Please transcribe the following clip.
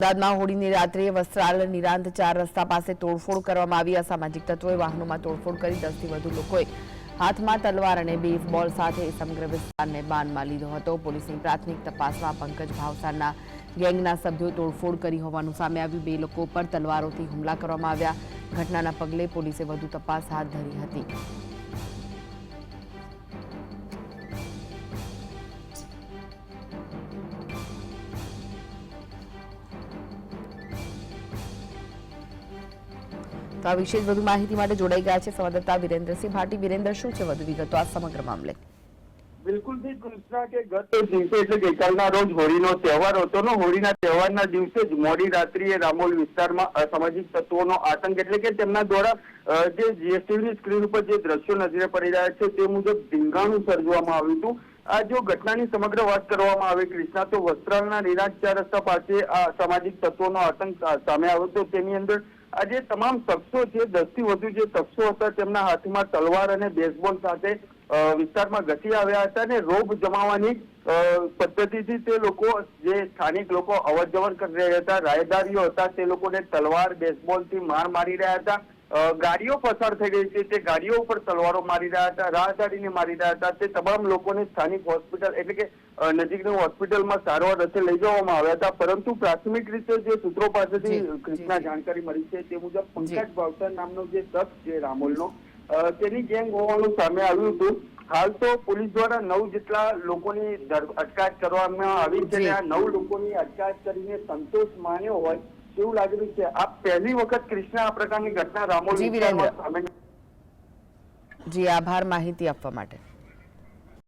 અમદાવાદમાં હોળીની રાત્રે વસ્ત્રાલ નિરાંત ચાર રસ્તા પાસે તોડફોડ કરવામાં આવી. અસામાજિક તત્વોએ વાહનોમાં તોડફોડ કરી દસથી વધુ લોકોએ હાથમાં તલવાર અને બેઝબોલ સાથે સમગ્ર વિસ્તારને બાનમાં લીધો હતો. પોલીસની પ્રાથમિક તપાસમાં પંકજ ભાવસારના ગેંગના સભ્યો તોડફોડ કરી હોવાનું સામે આવ્યું. બે લોકો પર તલવારોથી હુમલા કરવામાં આવ્યા. ઘટનાના પગલે પોલીસે વધુ તપાસ હાથ ધરી હતી. તો આ વિશે વધુ માહિતી માટે જોડાઈ ગયા છે સંવાદદાતા વિરેન્દ્રસિંહ ભાટી. વિરેન્દ્ર, શું છે વધુ વિગતો આ સમગ્ર મામલે? બિલકુલથી કૃષ્ણા કે ગત દિવસે એટલે ગઈકાલના રોજ હોળીનો તહેવાર હતો. ને હોળીના તહેવારના દિવસે જ મોડી રાત્રિએ રામોલ વિસ્તારમાં અસામાજિક તત્વોનો આતંક એટલે કે તેમના દ્વારા જે જીએસટીવી સ્ક્રીન ઉપર જે દ્રશ્યો નજરે પડી રહ્યા છે તે મુજબ ધીંગાણું સર્જવામાં આવ્યું હતું. આ જો ઘટનાની સમગ્ર વાત કરવામાં આવે કૃષ્ણા, તો વસ્ત્રાલના નિરાજ ચાર રસ્તા પાસે આ સામાજિક તત્વોનો આતંક સામે આવ્યો હતો. તેની અંદર આ જે તમામ શખ્સો છે, દસથી વધુ જે શખ્સો હતા, તેમના હાથમાં તલવાર અને બેઝબોલ સાથે વિસ્તારમાં ઘસી આવ્યા હતા અને રોગ જમાવાની પદ્ધતિથી તે લોકો જે સ્થાનિક લોકો અવર કરી રહ્યા હતા, રાયદારીઓ હતા, તે લોકોને તલવાર બેઝબોલથી માર મારી રહ્યા હતા. ગાડીઓ પસાર થઈ રહી છે તે ગાડીઓ ઉપર તલવારો મારી રહ્યા હતા રાહદારીને મારી રહ્યા હતા તે તમામ લોકોને સ્થાનિક હોસ્પિટલ એટલે કે નજીકની હોસ્પિટલમાં સારવાર અર્થે લઈ જવામાં આવ્યા હતા પરંતુ પ્રાથમિક રીતે જે સૂત્રો પાસેથી કૃષ્ણા જાણકારી મળી છે તે મુજબ. પંકજ ભાવસર નામનો જે શખ્સ છે રામોલનો તેની ગેંગ હોવાનું સામે આવ્યું હતું હાલ તો પોલીસ દ્વારા નવ જેટલા લોકોની અટકાયત કરવામાં આવી છે. આ નવ લોકોની અટકાયત કરીને સંતોષ માન્યો હોય તેવું લાગી રહ્યું છે આ પહેલી વખત કૃષ્ણા આ પ્રકારની ઘટના રામોલ. સામે જી આભાર માહિતી આપવા માટે